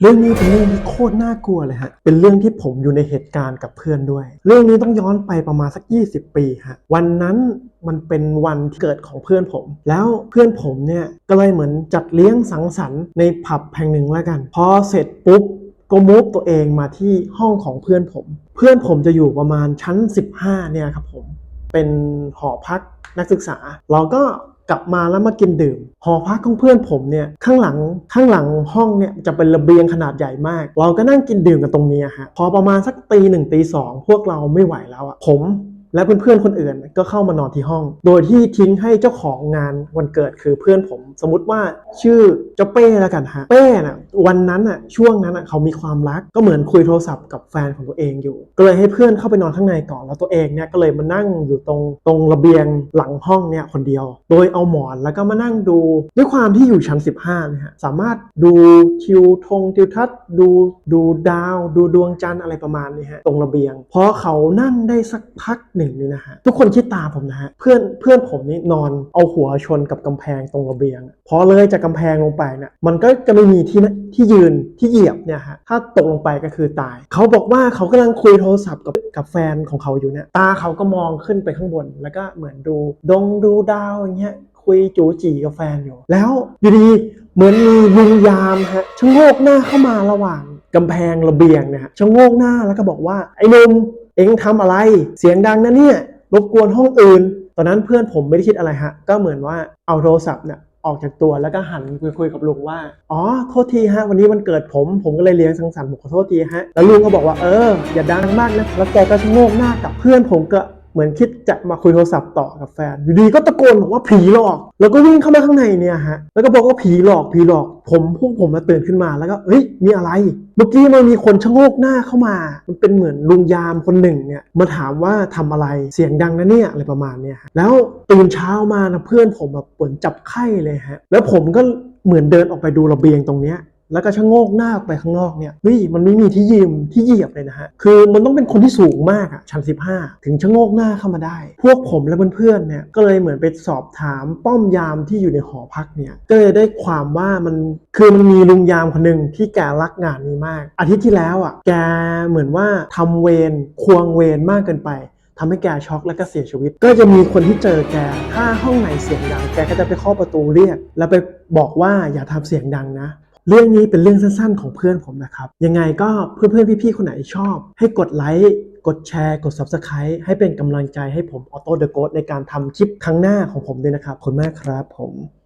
เรื่องนี้เป็นเรื่องที่โคตรน่ากลัวเลยฮะ เป็นเรื่องที่ผมอยู่ในเหตุการณ์กับเพื่อนด้วย เรื่องนี้ต้องย้อนไปประมาณสัก 20 ปีฮะ วันนั้นมันเป็นวันที่เกิดของเพื่อนผม แล้วเพื่อนผมเนี่ยก็เลยเหมือนจัดเลี้ยงสังสรรค์ในผับแห่งหนึ่งแล้วกัน พอเสร็จปุ๊บก็มูฟตัวเองมาที่ห้องของเพื่อนผม เพื่อนผมจะอยู่ประมาณชั้น 15เนี่ยครับผม เป็นหอพักนักศึกษา เราก็ กลับมาแล้วมากินดื่ม หอพักของเพื่อนผมเนี่ยข้างหลังข้างหลังห้องเนี่ยจะเป็นระเบียงขนาดใหญ่มาก เราก็นั่งกินดื่มกันตรงนี้ฮะพอประมาณสักตีหนึ่งตีสองพวกเราไม่ไหวแล้วอะผม และเพื่อนๆคนอื่นก็เข้ามานอนที่ห้อง โดยที่ทิ้งให้เจ้าของงานวันเกิดคือเพื่อนผม สมมติว่าชื่อเจ้าเป้แล้วกันฮะเป้น่ะวันนั้นน่ะช่วงนั้นน่ะเขามีความรักก็เหมือนคุยโทรศัพท์กับแฟนของตัวเองอยู่ ก็เลยให้เพื่อนเข้าไปนอนข้างในก่อนแล้วตัวเองเนี่ยก็เลยมานั่งอยู่ตรงตรงระเบียงหลังห้องเนี่ยคนเดียว โดยเอาหมอนแล้วก็มานั่งดูด้วยความที่อยู่ชั้น 15นี่ฮะสามารถดูทิวทงทิวทัศน์ดูดูดาว ดูดวงจันทร์อะไรประมาณนี้ฮะตรงระเบียงพอเขานั่งได้สักพักหนึ่งนี่นะฮะทุกคนคิดตามผมนะฮะเพื่อนเพื่อนผมนี่นอนเอาหัวชนกับกำแพงตรงระเบียงพอเลยจากกำแพงลงไปเนี่ยมันก็จะไม่มีที่นะที่ยืนที่เหยียบเนี่ยฮะถ้าตกลงไปก็คือตาย เขาบอกว่าเขากำลังคุยโทรศัพท์กับกับแฟนของเขาอยู่เนี่ยตาเขาก็มองขึ้นไปข้างบน แล้วก็เหมือนดูดงดูดาวอย่างเงี้ยคุยจูจีกับแฟนอยู่ แล้วอยู่ดีเหมือนมีลุงยามฮะชะโงกหน้าเข้ามาระหว่างกำแพงระเบียงเนี่ยฮะชะโงกหน้าแล้วก็บอกว่าไอ้นุ่ม เองทำอะไรเสียงดังนะเนี่ยรบกวนห้องอื่น ตอนนั้นเพื่อนผมไม่ได้คิดอะไรฮะ ก็เหมือนว่าเอาโทรศัพท์เนี่ยออกจากตัวแล้วก็หันไปคุยกับลุงว่า อ๋อ โทษทีฮะ วันนี้วันเกิดผม ผมก็เลยเลี้ยงสังสรรค์ผมขอโทษทีฮะ แล้วลุงก็บอกว่าเออ อย่าดังมากนะ แล้วแกก็ชะโงกหน้ากับเพื่อนผมก็ เหมือนคิดจะมาคุยโทรศัพท์ต่อกับแฟน อยู่ดีก็ตะโกนบอกว่าผีหลอก แล้วก็วิ่งเข้ามาข้างในเนี่ยฮะ แล้วก็บอกว่าผีหลอกผีหลอก ผมพวกผมมาตื่นขึ้นมาแล้วก็เฮ้ยมีอะไร เมื่อกี้มันมีคนชะโงกหน้าเข้ามา มันเป็นเหมือนลุงยามคนหนึ่งเนี่ยมาถามว่าทำอะไรเสียงดังนะเนี่ยอะไรประมาณเนี้ยฮะแล้วตื่นเช้ามานะเพื่อนผมแบบปวดจับไข้เลยฮะ แล้วผมก็เหมือนเดินออกไปดูระเบียงตรงเนี้ย แล้วก็ชะโงกหน้าออกไปข้างนอกเนี่ยเฮ้ยมันไม่มีที่ยืมที่เหยียบเลยนะฮะคือมันต้องเป็นคนที่สูงมากอะชั้น15 ถึงชะโงกหน้าเข้ามาได้ พวกผมและเพื่อนๆเนี่ยก็เลยเหมือนไปสอบถามป้อมยามที่อยู่ในหอพักเนี่ยก็เลยได้ความว่ามันคือมันมีลุงยามคนหนึ่งที่แกรักงานนี้มาก อาทิตย์ที่แล้วอะแกเหมือนว่าทำเวรควงเวรมากเกินไปทำให้แกช็อกและก็เสียชีวิต ก็จะมีคนที่เจอแก ถ้าห้องไหนเสียงดัง แกก็จะไปเคาะประตูเรียก แล้วไปบอกว่าอย่าทำเสียงดังนะ เรื่องนี้เป็นเรื่องสั้นๆของเพื่อนผมนะครับ ยังไงก็เพื่อนๆพี่ๆคนไหนชอบ ให้กดไลค์กดแชร์ กด Subscribe ให้เป็นกำลังใจให้ผมออโต้เดอะโกในการทำคลิปครั้งหน้าของผมด้วยนะครับขอบคุณมากครับผม